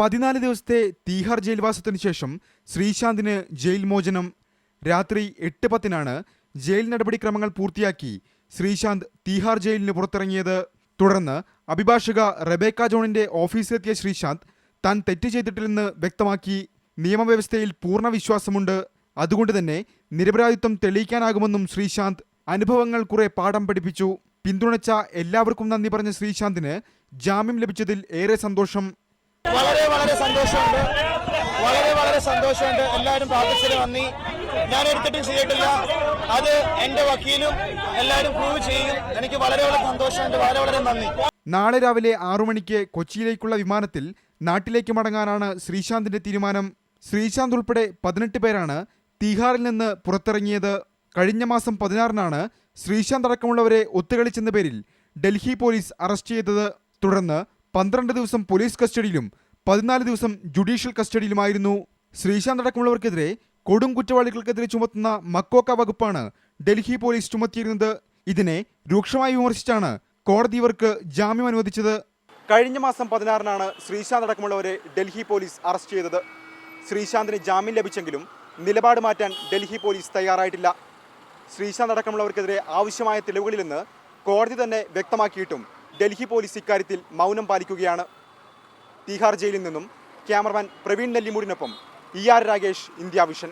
പതിനാല് ദിവസത്തെ തീഹാർ ജയിൽവാസത്തിന് ശേഷം ശ്രീശാന്തിന് ജയിൽ മോചനം. രാത്രി എട്ട് പത്തിനാണ് ജയിൽ നടപടിക്രമങ്ങൾ പൂർത്തിയാക്കി ശ്രീശാന്ത് തീഹാർ ജയിലിന് പുറത്തിറങ്ങിയത്. തുടർന്ന് അഭിഭാഷക റെബേക്ക ജോണിന്റെ ഓഫീസിലെത്തിയ ശ്രീശാന്ത് താൻ തെറ്റ് ചെയ്തിട്ടില്ലെന്ന് വ്യക്തമാക്കി. നിയമവ്യവസ്ഥയിൽ പൂർണ വിശ്വാസമുണ്ട്. അതുകൊണ്ട് തന്നെ നിരപരാധിത്വം തെളിയിക്കാനാകുമെന്നും ശ്രീശാന്ത് അനുഭവങ്ങൾ കുറെ പാഠം പഠിപ്പിച്ചു. പിന്തുണച്ച എല്ലാവർക്കും നന്ദി പറഞ്ഞ ശ്രീശാന്തിന് ജാമ്യം ലഭിച്ചതിൽ ഏറെ സന്തോഷം. വളരെ വളരെ സന്തോഷമുണ്ട്. വളരെ വളരെ സന്തോഷമുണ്ട്. എല്ലാവരും പാർട്ടിസിന് നന്ദി ഞാൻ എടുത്തിട്ടും ചെയ്തിട്ടില്ല. അത് എന്റെ വക്കീലും എല്ലാവരും പ്രൂവ് ചെയ്യും. എനിക്ക് വളരെ വളരെ സന്തോഷമുണ്ട്. വളരെ വളരെ നന്ദി. നാളെ രാവിലെ ആറു മണിക്ക് കൊച്ചിയിലേക്കുള്ള വിമാനത്തിൽ നാട്ടിലേക്ക് മടങ്ങാനാണ് ശ്രീശാന്തിന്റെ തീരുമാനം. ശ്രീശാന്ത് ഉൾപ്പെടെ പതിനെട്ട് പേരാണ് തീഹാറിൽ നിന്ന് പുറത്തിറങ്ങിയത്. കഴിഞ്ഞ മാസം പതിനാറിനാണ് ശ്രീശാന്ത് അടക്കമുള്ളവരെ ഒത്തുകളിച്ചെന്ന പേരിൽ ഡൽഹി പോലീസ് അറസ്റ്റ് ചെയ്തത്. തുടർന്ന് പന്ത്രണ്ട് ദിവസം പോലീസ് കസ്റ്റഡിയിലും പതിനാല് ദിവസം ജുഡീഷ്യൽ കസ്റ്റഡിയിലുമായിരുന്നു. ശ്രീശാന്ത് അടക്കമുള്ളവർക്കെതിരെ കൊടും കുറ്റവാളികൾക്കെതിരെ ചുമത്തുന്ന മക്കോക്ക വകുപ്പാണ് ഡൽഹി പോലീസ് ചുമത്തിയിരുന്നത്. ഇതിനെ രൂക്ഷമായി വിമർശിച്ചാണ് കോടതി ഇവർക്ക് ജാമ്യം അനുവദിച്ചത്. കഴിഞ്ഞ മാസം പതിനാറിനാണ് ശ്രീശാന്ത് അടക്കമുള്ളവരെ ഡൽഹി പോലീസ് അറസ്റ്റ് ചെയ്തത്. ശ്രീശാന്തിന് ജാമ്യം ലഭിച്ചെങ്കിലും നിലപാട് മാറ്റാൻ ഡൽഹി പോലീസ് തയ്യാറായിട്ടില്ല. ശ്രീശാന്ത് അടക്കമുള്ളവർക്കെതിരെ ആവശ്യമായ തെളിവുകളിൽ നിന്ന് കോടതി തന്നെ വ്യക്തമാക്കിയിട്ടും ഡൽഹി പോലീസ് ഇക്കാര്യത്തിൽ മൗനം പാലിക്കുകയാണ്. തീഹാർ ജയിലിൽ നിന്നും cameraman Praveen നെല്ലിമൂടിനൊപ്പം E R Rakesh India Vision.